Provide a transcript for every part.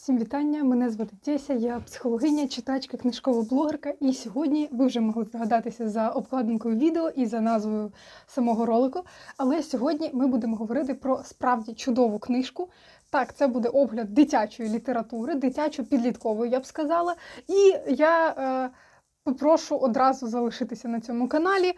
Всім вітання! Мене звати Теся, я психологиня, читачка, книжкова блогерка. І сьогодні ви вже могли здогадатися за обкладинкою відео і за назвою самого ролику. Але сьогодні ми будемо говорити про справді чудову книжку. Так, це буде огляд дитячої літератури, дитячо-підліткової, я б сказала. І я е, попрошу одразу залишитися на цьому каналі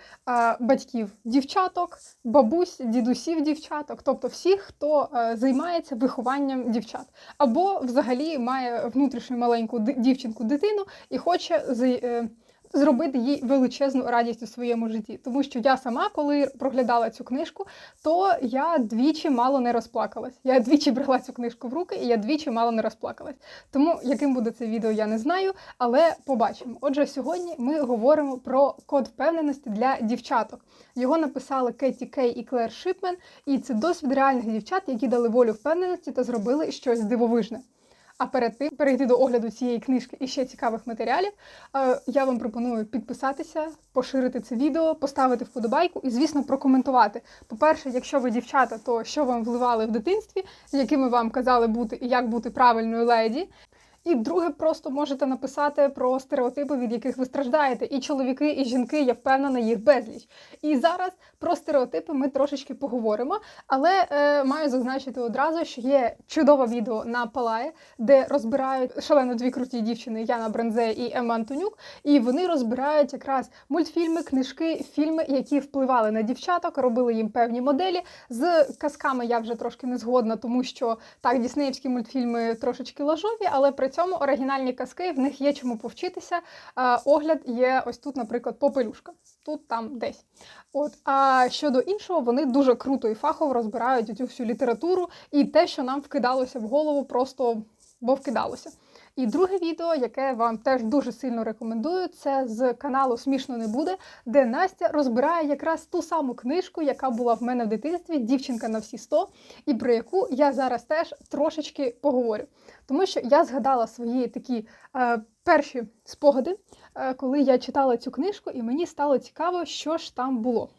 батьків дівчаток, бабусь, дідусів дівчаток, тобто всіх, хто е, займається вихованням дівчат. Або взагалі має внутрішню маленьку дівчинку дитину і хоче е, зробити їй величезну радість у своєму житті. Тому що я сама, коли проглядала цю книжку, то я двічі мало не розплакалась. Я двічі брала цю книжку в руки, і я двічі мало не розплакалась. Тому яким буде це відео, я не знаю, але побачимо. Отже, сьогодні ми говоримо про код впевненості для дівчаток. Його написали Кеті Кей і Клер Шипмен, і це досвід реальних дівчат, які дали волю впевненості та зробили щось дивовижне. А перед тим перейти до огляду цієї книжки і ще цікавих матеріалів, е, я вам пропоную підписатися, поширити це відео, поставити вподобайку і, звісно, прокоментувати. По-перше, якщо ви дівчата, то що вам вливали в дитинстві, якими вам казали бути і як бути правильною леді. І друге, просто можете написати про стереотипи, від яких ви страждаєте. І чоловіки, і жінки, я впевнена, їх безліч. І зараз про стереотипи ми трошечки поговоримо, але е, маю зазначити одразу, що є чудове відео на Палає, де розбирають шалено дві круті дівчини Яна Брензе і Емма Антонюк. І вони розбирають якраз мультфільми, книжки, фільми, які впливали на дівчаток, робили їм певні моделі. З казками я вже трошки не згодна, тому що так, діснеївські мультфільми трошечки лажові, але при цьому оригінальні казки в них є чому повчитися. Огляд є ось тут, наприклад, попелюшка. Тут там десь. От а щодо іншого, вони дуже круто і фахово розбирають цю всю літературу і те, що нам вкидалося в голову, просто бо вкидалося. І друге відео, яке вам теж дуже сильно рекомендую, це з каналу Смішно не буде, де Настя розбирає якраз ту саму книжку, яка була в мене в дитинстві Дівчинка на всі 100, і про яку я зараз теж трошечки поговорю. Тому що я згадала свої такі е, перші спогади, е, коли я читала цю книжку, і мені стало цікаво, що ж там було.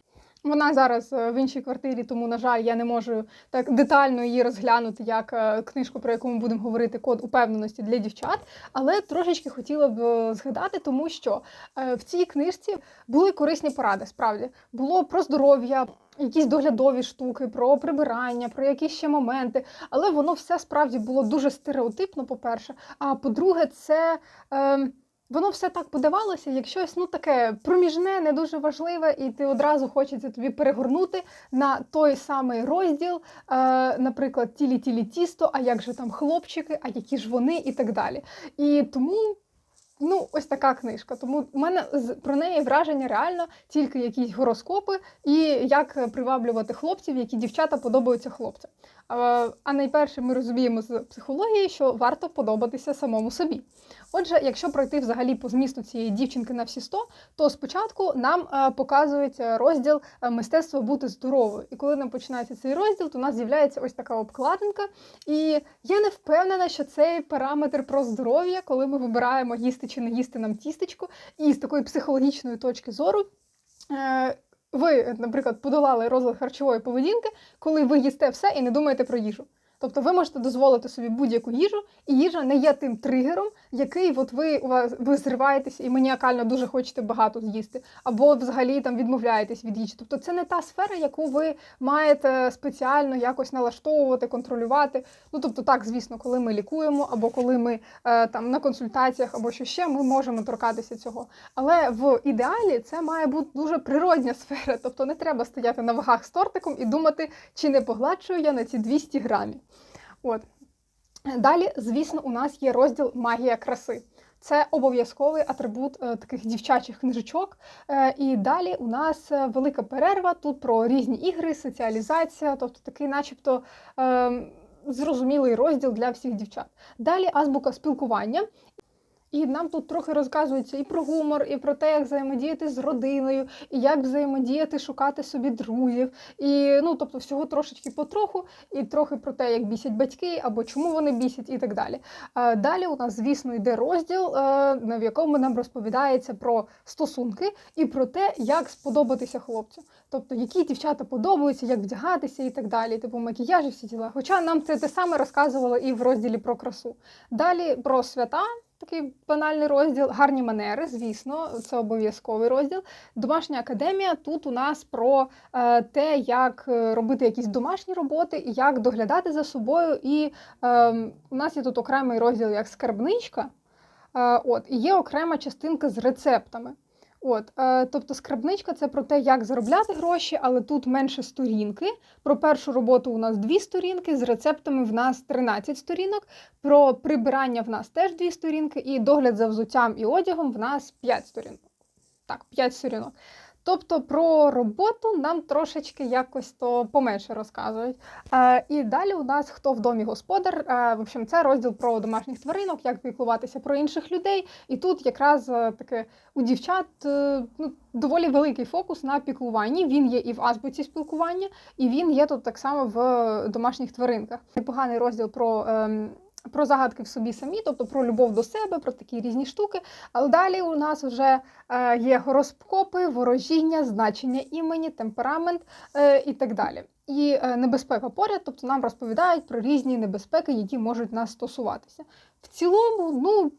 Вона зараз е, в іншій квартирі, тому, на жаль, я не можу так детально її розглянути, як е, книжку, про яку ми будемо говорити, код упевненості для дівчат. Але трошечки хотіла б е, згадати, тому що в цій книжці були корисні поради. Справді було про здоров'я. Якісь доглядові штуки, про прибирання, про якісь ще моменти, але воно все справді було дуже стереотипно, по-перше. А по-друге, це е, воно все так подавалося, як щось ну таке проміжне, не дуже важливе, і ти одразу хочеться тобі перегорнути на той самий розділ, е, наприклад, тілі-тілі тісто, а як же там хлопчики, а які ж вони, і так далі. І тому. Ну, ось така книжка. Тому в мене про неї враження реально тільки якісь гороскопи і як приваблювати хлопців, які дівчата подобаються хлопцям. Е, А найперше ми розуміємо з психології, що варто подобатися самому собі. Отже, якщо пройти взагалі по змісту цієї дівчинки на всі 100, то спочатку нам е, показується розділ е, мистецтво бути здоровою. І коли нам починається цей розділ, то у нас з'являється ось така обкладинка. І я не впевнена, що цей параметр про здоров'я, коли ми вибираємо їсти чи не їсти нам тістечко, і з такої психологічної точки зору. Ви, наприклад, подолали розлад харчової поведінки, коли ви їсте все і не думаєте про їжу. Тобто ви можете дозволити собі будь-яку їжу, і їжа не є тим тригером, який от ви у вас ви зриваєтеся і маніакально дуже хочете багато з'їсти, або взагалі там відмовляєтесь від їжі. Тобто це не та сфера, яку ви маєте спеціально якось налаштовувати, контролювати. Ну тобто, так, звісно, коли ми лікуємо, або коли ми е, там на консультаціях, або що ще, ми можемо торкатися цього. Але в ідеалі це має бути дуже природня сфера. Тобто не треба стояти на вагах з тортиком і думати, чи не погладшую я на ці 200 грамів. От. Далі, звісно, у нас є розділ магія краси. Це обов'язковий атрибут е, таких дівчачих книжечок. Е, і далі у нас е, велика перерва тут про різні ігри, соціалізація, тобто такий, начебто, е, зрозумілий розділ для всіх дівчат. Далі азбука спілкування. І нам тут трохи розказується і про гумор, і про те, як взаємодіяти з родиною, і як взаємодіяти, шукати собі друзів. І ну, тобто, всього трошечки потроху, і трохи про те, як бісять батьки, або чому вони бісять, і так далі. Далі у нас, звісно, йде розділ, е, в якому нам розповідається про стосунки і про те, як сподобатися хлопцю. Тобто, які дівчата подобаються, як вдягатися і так далі, типу макіяж і всі діла. Хоча нам це те саме розказувало і в розділі про красу. Далі про свята. Такий банальний розділ, гарні манери, звісно, це обов'язковий розділ. Домашня академія тут у нас про е, те, як е, робити якісь домашні роботи, і як доглядати за собою. І е, у нас є тут окремий розділ як скарбничка. Е, от, і є окрема частинка з рецептами. От, е, тобто скарбничка це про те, як заробляти гроші, але тут менше сторінки. Про першу роботу у нас дві сторінки, з рецептами в нас 13 сторінок. Про прибирання в нас теж дві сторінки, і догляд за взуттям і одягом в нас 5 сторінок. Так, 5 сторінок. Тобто про роботу нам трошечки якось то поменше розказують. Е, і далі у нас хто в домі господар. Е, в общем, це розділ про домашніх тваринок, як піклуватися про інших людей. І тут якраз е, таке у дівчат ну, доволі великий фокус на піклуванні. Він є і в азбуці спілкування, і він є тут так само в домашніх тваринках. Непоганий розділ про. Про загадки в собі самі, тобто про любов до себе, про такі різні штуки. Але далі у нас вже е, є гороскопи, ворожіння, значення імені, темперамент е, і так далі. І е, небезпека поряд, тобто нам розповідають про різні небезпеки, які можуть нас стосуватися. В цілому, ну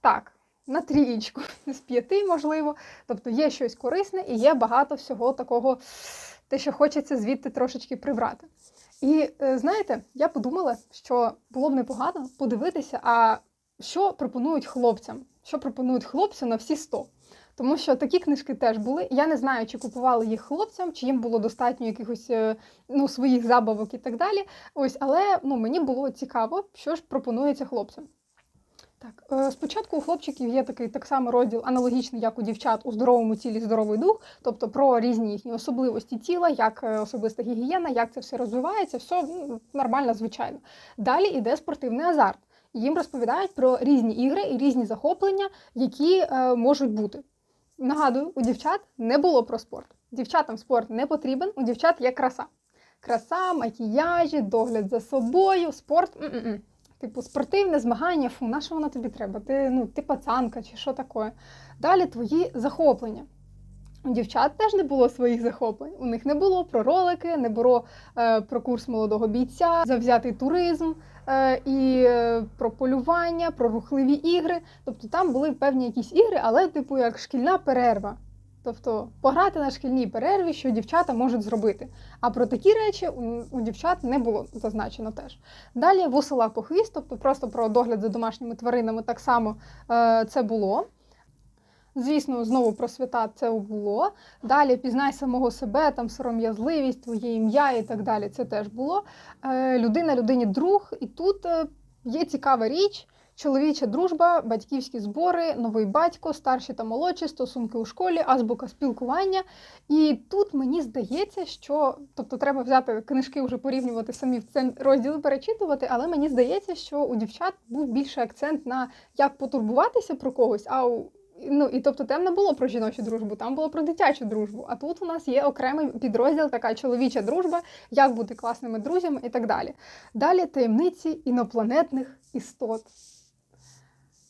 так, на трієчку, з п'яти, можливо. Тобто є щось корисне і є багато всього такого, те, що хочеться звідти трошечки прибрати. І е, знаєте, я подумала, що було б непогано подивитися, а що пропонують хлопцям, що пропонують хлопцям на всі 100. Тому що такі книжки теж були. Я не знаю, чи купували їх хлопцям, чи їм було достатньо якихось е, ну, своїх забавок і так далі. Ось, але ну, мені було цікаво, що ж пропонується хлопцям. Так, е, спочатку у хлопчиків є такий так само розділ, аналогічний, як у дівчат у здоровому тілі здоровий дух, тобто про різні їхні особливості тіла, як е, особиста гігієна, як це все розвивається, все ну, нормально, звичайно. Далі йде спортивний азарт. Їм розповідають про різні ігри і різні захоплення, які е, можуть бути. Нагадую, у дівчат не було про спорт. Дівчатам спорт не потрібен, у дівчат є краса. Краса, макіяжі, догляд за собою, спорт. М-м-м. Типу, спортивне змагання, фу, на що воно тобі треба? Ти ну, ти пацанка чи що таке. Далі твої захоплення. У дівчат теж не було своїх захоплень. У них не було про ролики, не було е, про курс молодого бійця, завзятий туризм е, і е, про полювання, про рухливі ігри. Тобто там були певні якісь ігри, але, типу, як шкільна перерва. Тобто пограти на шкільній перерві, що дівчата можуть зробити. А про такі речі у, у дівчат не було зазначено теж. Далі вусила по хвіст, тобто просто про догляд за домашніми тваринами так само е, це було. Звісно, знову про свята це було. Далі пізнай самого себе, там сором'язливість, твоє ім'я і так далі. Це теж було. Е, людина людині друг, і тут е, є цікава річ. Чоловіча дружба, батьківські збори, новий батько, старші та молодші, стосунки у школі, азбука спілкування. І тут мені здається, що тобто треба взяти книжки, вже порівнювати самі в цей розділ перечитувати, але мені здається, що у дівчат був більше акцент на як потурбуватися про когось. а у Ну і тобто там не було про жіночу дружбу, там було про дитячу дружбу. А тут у нас є окремий підрозділ, така чоловіча дружба, як бути класними друзями і так далі. Далі таємниці інопланетних істот.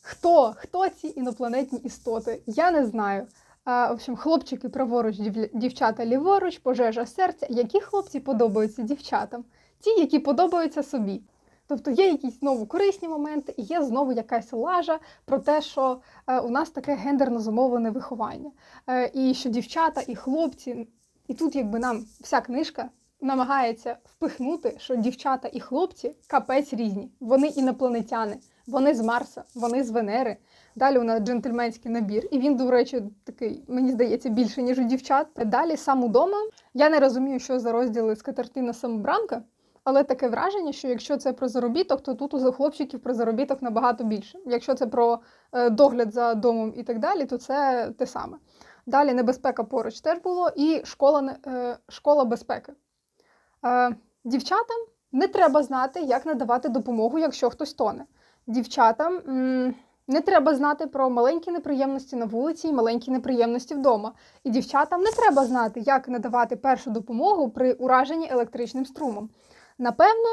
Хто? Хто ці інопланетні істоти? Я не знаю. А, в общем, хлопчики праворуч, дів- дівчата ліворуч, пожежа серця. Які хлопці подобаються дівчатам? Ті, які подобаються собі. Тобто є якісь знову корисні моменти, і є знову якась лажа про те, що е, у нас таке гендерно замовлене виховання. Е, і що дівчата і хлопці, і тут якби нам вся книжка намагається впихнути, що дівчата і хлопці капець різні. Вони інопланетяни, вони з Марса, вони з Венери. Далі у нас джентльменський набір, і він, до речі, такий, мені здається, більше, ніж у дівчат. Далі сам удома. Я не розумію, що за розділи скатертина самобранка. Але таке враження, що якщо це про заробіток, то тут у хлопчиків про заробіток набагато більше. Якщо це про е, догляд за домом і так далі, то це те саме. Далі небезпека поруч теж було, і школа, е, школа безпеки. Е, дівчатам не треба знати, як надавати допомогу, якщо хтось тоне. Дівчатам Не треба знати про маленькі неприємності на вулиці і маленькі неприємності вдома. І дівчатам не треба знати, як надавати першу допомогу при ураженні електричним струмом. Напевно,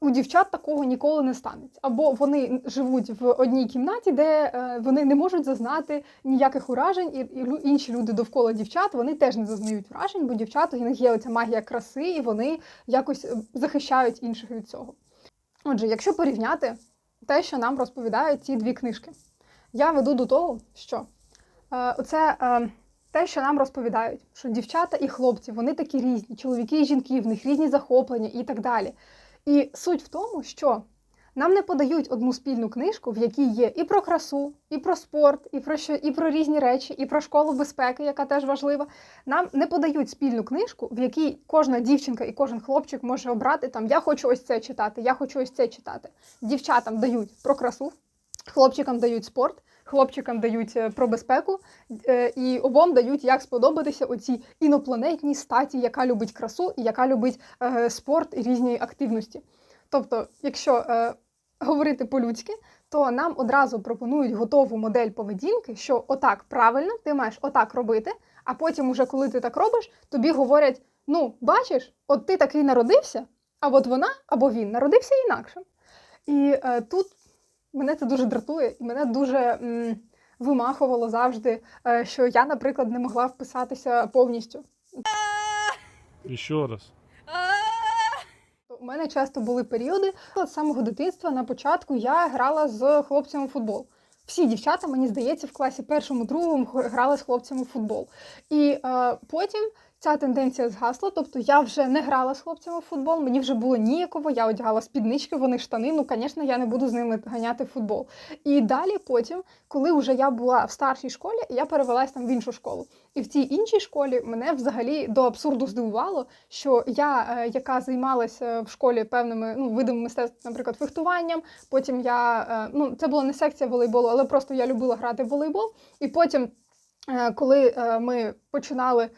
у дівчат такого ніколи не станеться. Або вони живуть в одній кімнаті, де е, вони не можуть зазнати ніяких уражень, і, інші люди довкола дівчат вони теж не зазнають вражень, бо дівчат у них є оця магія краси, і вони якось е, захищають інших від цього. Отже, якщо порівняти те, що нам розповідають ці дві книжки, я веду до того, що це е, те, що нам розповідають, що дівчата і хлопці вони такі різні, чоловіки і жінки, в них різні захоплення і так далі. І суть в тому, що нам не подають одну спільну книжку, в якій є і про красу, і про спорт, і про що, і про різні речі, і про школу безпеки, яка теж важлива. Нам не подають спільну книжку, в якій кожна дівчинка і кожен хлопчик може обрати там Я хочу ось це читати, я хочу ось це читати. Дівчатам дають про красу, хлопчикам дають спорт. Хлопчикам дають е, про безпеку, е, і обом дають, як сподобатися оцій інопланетній статі, яка любить красу і яка любить е, спорт і різні активності. Тобто, якщо говорити по-людськи, то нам одразу пропонують готову модель поведінки, що отак правильно, ти маєш отак робити, а потім, уже коли ти так робиш, тобі говорять: ну, бачиш, от ти такий народився, а от вона або він народився інакше. І е, тут мене це дуже дратує, і мене дуже м, вимахувало завжди, е, що я, наприклад, не могла вписатися повністю. Еще раз. У мене часто були періоди з самого дитинства. На початку я грала з хлопцями у футбол. Всі дівчата, мені здається, в класі першому, другому грали з хлопцями у футбол. І е, потім ця тенденція згасла. Тобто я вже не грала з хлопцями у футбол, мені вже було ніяково, я одягала спіднички, вони штани. Ну, звісно, я не буду з ними ганяти в футбол. І далі, потім, коли вже я була в старшій школі, я перевелась там в іншу школу. І в цій іншій школі мене взагалі до абсурду здивувало, що я, е, яка займалася в школі певними ну, видами мистецтв, наприклад, фехтуванням. Потім я е, ну це була не секція волейболу, але просто я любила грати в волейбол. І потім, е, коли ми починали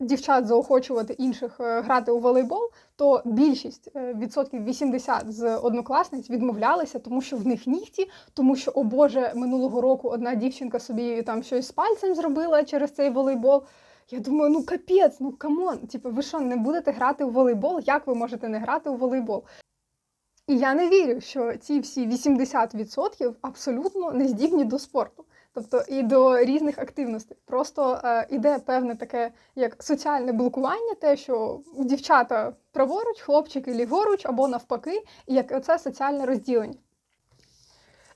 дівчат заохочувати інших е, грати у волейбол, то більшість е, відсотків 80 з однокласниць відмовлялися, тому що в них нігті, тому що, о Боже, минулого року одна дівчинка собі там щось з пальцем зробила через цей волейбол. Я думаю, ну капець, ну камон, типу, ви що, не будете грати у волейбол? Як ви можете не грати у волейбол? І я не вірю, що ці всі 80% абсолютно не здібні до спорту, тобто і до різних активностей. Просто е, іде певне таке як соціальне блокування, те, що дівчата праворуч, хлопчики ліворуч або навпаки, і як оце соціальне розділення.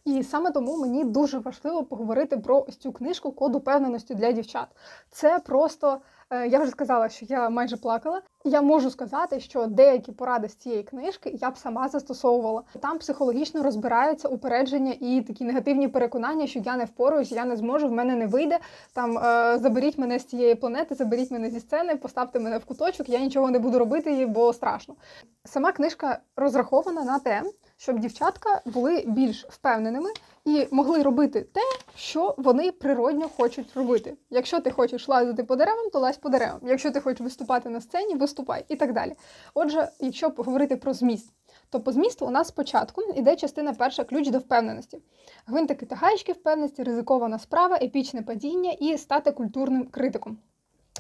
І саме тому мені дуже важливо поговорити про ось цю книжку Код упевненості для дівчат. Це просто я вже сказала, що я майже плакала. Я можу сказати, що деякі поради з цієї книжки я б сама застосовувала. Там психологічно розбираються упередження і такі негативні переконання, що я не впораюсь, я не зможу, в мене не вийде. Там е, заберіть мене з цієї планети, заберіть мене зі сцени, поставте мене в куточок, я нічого не буду робити, бо страшно. Сама книжка розрахована на те, щоб дівчатка були більш впевненими і могли робити те, що вони природньо хочуть робити. Якщо ти хочеш лазити по деревам, то лазь по деревам. Якщо ти хочеш виступати на сцені, виступай і так далі. Отже, якщо говорити про зміст, то по змісту у нас спочатку йде частина перша ключ до впевненості. Гвинтики та гаєчки впевненості, ризикована справа, епічне падіння і стати культурним критиком.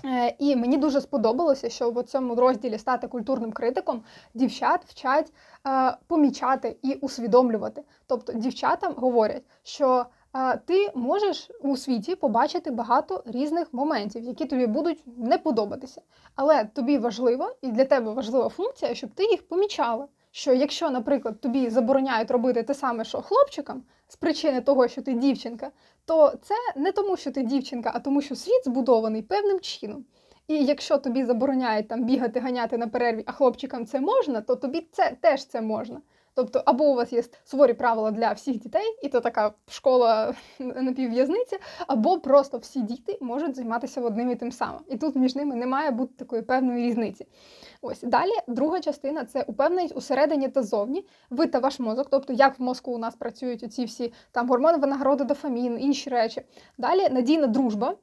Е, І мені дуже сподобалося, що в цьому розділі стати культурним критиком дівчат вчать е, помічати і усвідомлювати. Тобто дівчатам говорять, що е, ти можеш у світі побачити багато різних моментів, які тобі будуть не подобатися. Але тобі важливо і для тебе важлива функція, щоб ти їх помічала. Що якщо, наприклад, тобі забороняють робити те саме, що хлопчикам, з причини того, що ти дівчинка, то це не тому, що ти дівчинка, а тому, що світ збудований певним чином. І якщо тобі забороняють там бігати, ганяти на перерві, а хлопчикам це можна, то тобі це теж це можна. Тобто, або у вас є суворі правила для всіх дітей, і то така школа напівв'язниця, або просто всі діти можуть займатися одним і тим самим. І тут між ними не має бути такої певної різниці. Ось далі друга частина це упевненість усередині та зовні. Ви та ваш мозок, тобто як в мозку у нас працюють оці всі там гормони винагороди, дофамін, інші речі. Далі надійна дружба.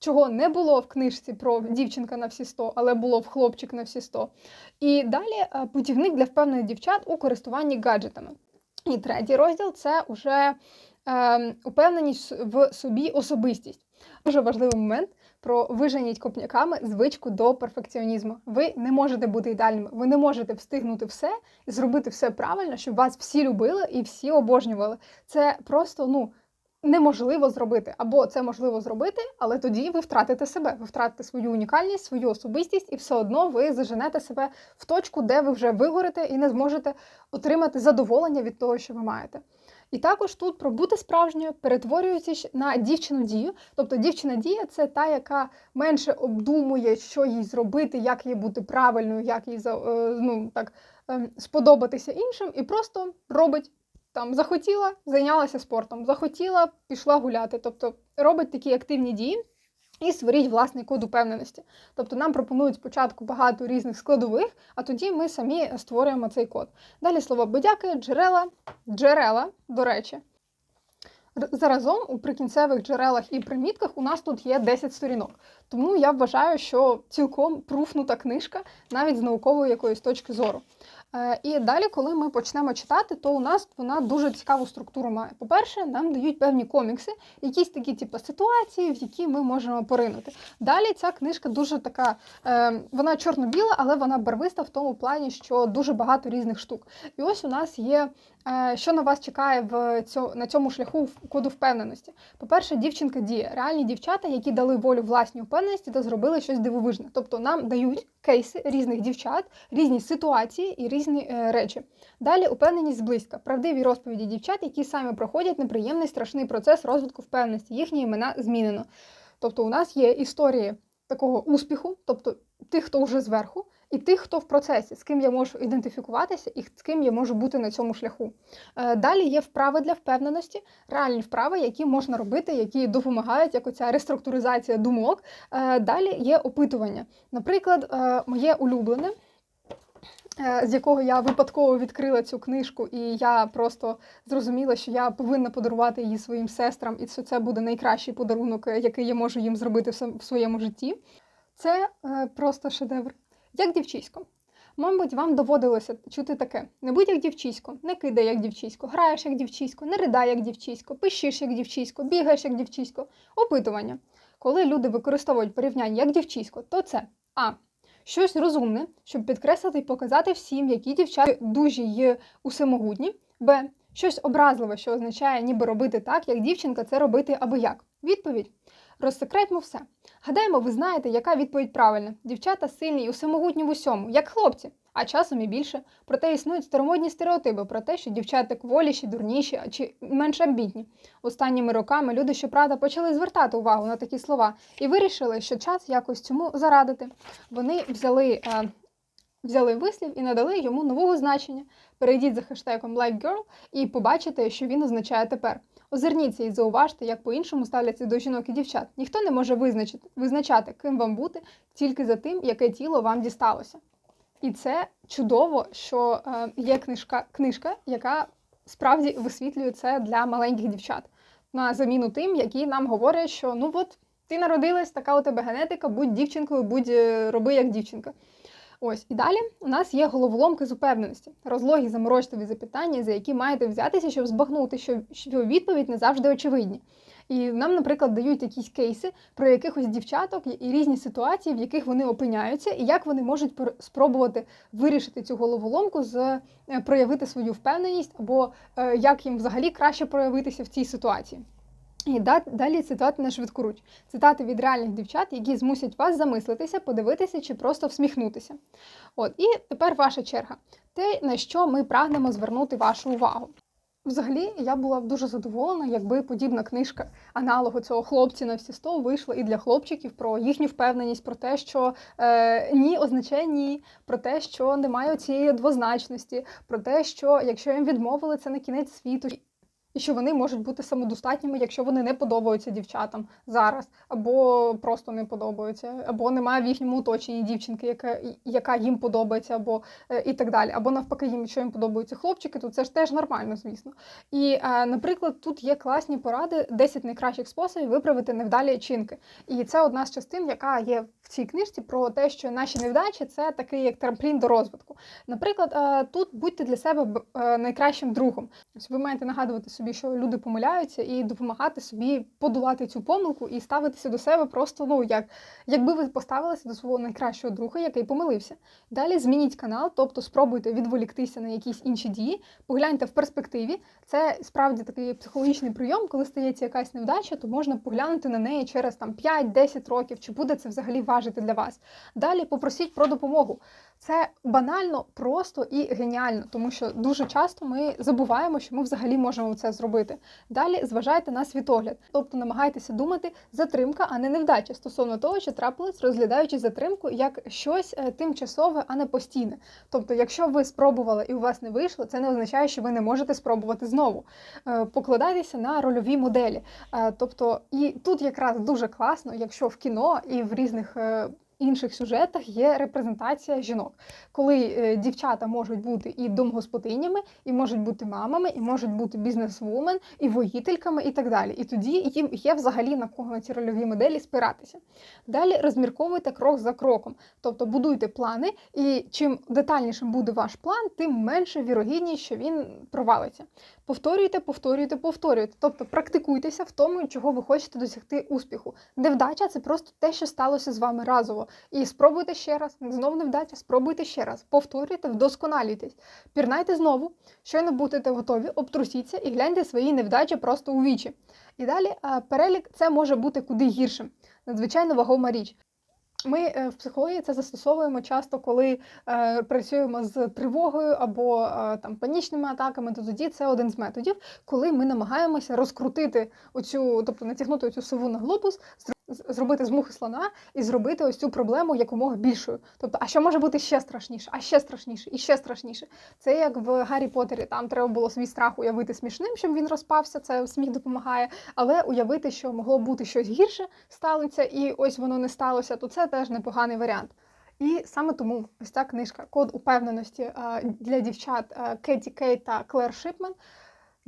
Чого не було в книжці про дівчинка на всі 100, але було в хлопчик на всі 100. І далі е, путівник для впевнених дівчат у користуванні гаджетами. І третій розділ це вже е, упевненість в собі особистість. Дуже важливий момент про виженіть копняками звичку до перфекціонізму. Ви не можете бути ідеальними, ви не можете встигнути все і зробити все правильно, щоб вас всі любили і всі обожнювали. Це просто ну. Неможливо зробити, або це можливо зробити, але тоді ви втратите себе, ви втратите свою унікальність, свою особистість, і все одно ви заженете себе в точку, де ви вже вигорите і не зможете отримати задоволення від того, що ви маєте. І також тут про бути справжньою перетворюючись на дівчину дію. Тобто дівчина дія це та, яка менше обдумує, що їй зробити, як їй бути правильною, як їй е, ну, так, ем, сподобатися іншим, і просто робить. Там захотіла, зайнялася спортом, захотіла, пішла гуляти. Тобто робить такі активні дії і створіть власний код упевненості. Тобто нам пропонують спочатку багато різних складових, а тоді ми самі створюємо цей код. Далі слово бодяки, джерела, джерела, до речі. Заразом у прикінцевих джерелах і примітках у нас тут є 10 сторінок. Тому я вважаю, що цілком пруфнута книжка навіть з наукової якоїсь точки зору. Е, І далі, коли ми почнемо читати, то у нас вона дуже цікаву структуру має. По-перше, нам дають певні комікси, якісь такі типу, ситуації, в які ми можемо поринути. Далі ця книжка дуже така, е, вона чорно-біла, але вона барвиста в тому плані, що дуже багато різних штук. І ось у нас є, що на вас чекає в цьо, на цьому шляху коду впевненості. По-перше, дівчинка діє. Реальні дівчата, які дали волю власній впевненості та зробили щось дивовижне. Тобто нам дають кейси різних дівчат, різні ситуації і різні е, речі. Далі упевненість зблизька, правдиві розповіді дівчат, які самі проходять неприємний страшний процес розвитку впевненості. Їхні імена змінено. Тобто, у нас є історії такого успіху, тобто тих, хто вже зверху, і тих, хто в процесі, з ким я можу ідентифікуватися і з ким я можу бути на цьому шляху. Е, Далі є вправи для впевненості, реальні вправи, які можна робити, які допомагають, як оця реструктуризація думок. Е, Далі є опитування. Наприклад, е, моє улюблене. З якого я випадково відкрила цю книжку, і я просто зрозуміла, що я повинна подарувати її своїм сестрам, і що це буде найкращий подарунок, який я можу їм зробити в своєму житті. Це просто шедевр. Як дівчисько. Мабуть, вам доводилося чути таке: не будь як дівчисько, не кидай як дівчисько, граєш як дівчисько, не ридай як дівчисько, пишиш як дівчисько, бігаєш як дівчисько. Опитування. Коли люди використовують порівняння як дівчисько, то це А. Щось розумне, щоб підкреслити і показати всім, які дівчата дужі й усемогутні. Б. Щось образливе, що означає ніби робити так, як дівчинка це робити аби як. Відповідь. Розсекретьмо все. Гадаємо, ви знаєте, яка відповідь правильна. Дівчата сильні і усемогутні в усьому, як хлопці, а часом і більше. Проте існують старомодні стереотипи про те, що дівчата кволіші, дурніші чи менш амбітні. Останніми роками люди, щоправда, почали звертати увагу на такі слова і вирішили, що час якось цьому зарадити. Вони взяли. Е, Взяли вислів і надали йому нового значення. Перейдіть за хештегом LikeGirl і побачите, що він означає тепер. Озирніться і зауважте, як по-іншому ставляться до жінок і дівчат. Ніхто не може визначити, визначати, ким вам бути, тільки за тим, яке тіло вам дісталося. І це чудово, що е, є книжка, книжка, яка справді висвітлює це для маленьких дівчат. На заміну тим, які нам говорять, що ну от ти народилась, така у тебе генетика, будь дівчинкою, будь е, роби як дівчинка. Ось і далі у нас є головоломки з упевненості, розлогі заморочливі запитання, за які маєте взятися, щоб збагнути, що, відповідь не завжди очевидні. І нам, наприклад, дають якісь кейси про якихось дівчаток і різні ситуації, в яких вони опиняються, і як вони можуть спробувати вирішити цю головоломку, з е, проявити свою впевненість, або е, як їм взагалі краще проявитися в цій ситуації. І далі цитати на швидкоруч. Цитати від реальних дівчат, які змусять вас замислитися, подивитися чи просто всміхнутися. От, і тепер ваша черга. Те, на що ми прагнемо звернути вашу увагу. Взагалі, я була б дуже задоволена, якби подібна книжка аналогу цього хлопці на всі сто вийшла і для хлопчиків про їхню впевненість, про те, що е, ні означає ні, про те, що немає цієї двозначності, про те, що якщо їм відмовили, це не кінець світу. І що вони можуть бути самодостатніми, якщо вони не подобаються дівчатам зараз, або просто не подобаються, або немає в їхньому оточенні дівчинки, яка, яка їм подобається, або е, і так далі. Або навпаки, їм, якщо їм подобаються хлопчики, то це ж теж нормально, звісно. І, е, наприклад, тут є класні поради: 10 найкращих способів виправити невдалі чинки. І це одна з частин, яка є в цій книжці про те, що наші невдачі це такий як трамплін до розвитку. Наприклад, е, тут будьте для себе найкращим другом. Ви маєте нагадувати собі, що люди помиляються, і допомагати собі подолати цю помилку і ставитися до себе просто ну як якби ви поставилися до свого найкращого друга, який помилився. Далі змініть канал, тобто спробуйте відволіктися на якісь інші дії, погляньте в перспективі. Це справді такий психологічний прийом, коли стається якась невдача, то можна поглянути на неї через там 5-10 років, чи буде це взагалі важити для вас. Далі попросіть про допомогу. Це банально, просто і геніально, тому що дуже часто ми забуваємо, що ми взагалі можемо це зробити. Далі зважайте на світогляд, тобто намагайтеся думати затримка, а не невдача стосовно того, що трапилось, розглядаючи затримку як щось е, тимчасове, а не постійне. Тобто, якщо ви спробували і у вас не вийшло, це не означає, що ви не можете спробувати знову. Е, Покладайтеся на рольові моделі. Е, Тобто, і тут якраз дуже класно, якщо в кіно і в різних. Інших сюжетах є репрезентація жінок, коли е, дівчата можуть бути і домгоспотинями, і можуть бути мамами, і можуть бути бізнесвумен, і воїтельками, і так далі. І тоді їм є взагалі на кого на ці рольові моделі спиратися. Далі розмірковуйте крок за кроком, тобто будуйте плани, і чим детальнішим буде ваш план, тим менше вірогідність, що він провалиться. Повторюйте, повторюйте, повторюйте. Тобто практикуйтеся в тому, чого ви хочете досягти успіху. Невдача це просто те, що сталося з вами разово. І спробуйте ще раз, знову невдача, спробуйте ще раз. Повторюйте, вдосконалюйтесь. Пірнайте знову, щойно будете готові, обтрусіться і гляньте свої невдачі просто у вічі. І далі е, перелік це може бути куди гіршим. Надзвичайно вагома річ. Ми е, в психології це застосовуємо часто, коли е, працюємо з тривогою або е, там панічними атаками, то тоді це один з методів, коли ми намагаємося розкрутити оцю, тобто натягнути оцю сову на глобус, зробити з мухи слона і зробити ось цю проблему якомога більшою. Тобто, а що може бути ще страшніше, а ще страшніше, і ще страшніше. Це як в Гаррі Поттері, там треба було свій страх уявити смішним, щоб він розпався. Це сміх допомагає, але уявити, що могло бути щось гірше, сталося, і ось воно не сталося, то це теж непоганий варіант. І саме тому ось ця книжка Код упевненості е, для дівчат е, Кеті Кейт та Клер Шипмен.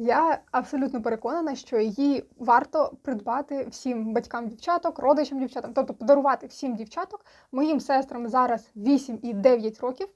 Я абсолютно переконана, що її варто придбати всім батькам дівчаток, родичам дівчатам, тобто подарувати всім дівчаток. Моїм сестрам зараз 8 і 9 років,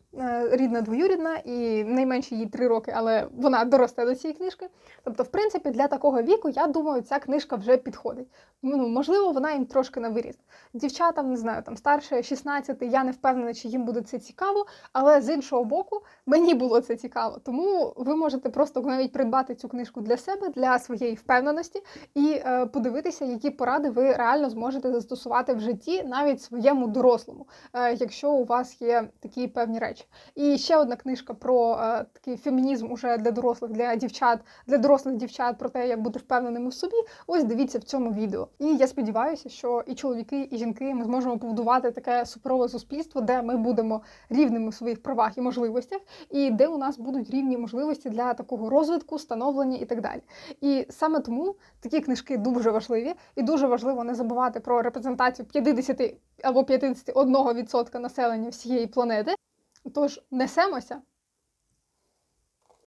рідна двоюрідна, і найменше їй 3 роки, але вона доросте до цієї книжки. Тобто, в принципі, для такого віку, я думаю, ця книжка вже підходить. Ну, можливо, вона їм трошки на виріст. Дівчатам, не знаю, там старше 16, я не впевнена, чи їм буде це цікаво, але з іншого боку, мені було це цікаво. Тому ви можете просто навіть придбати цю книжку для себе, для своєї впевненості, і е, подивитися, які поради ви реально зможете застосувати в житті, навіть своєму дорослому, е, якщо у вас є такі певні речі. І ще одна книжка про е, такий фемінізм уже для дорослих, для дівчат, для дорослих дівчат про те, як бути впевненими в собі. Ось дивіться в цьому відео. І я сподіваюся, що і чоловіки, і жінки ми зможемо побудувати таке суперове суспільство, де ми будемо рівними в своїх правах і можливостях, і де у нас будуть рівні можливості для такого розвитку, становлення і так далі. І саме тому такі книжки дуже важливі, і дуже важливо не забувати про репрезентацію 50 або 51% населення всієї планети. Тож несемося,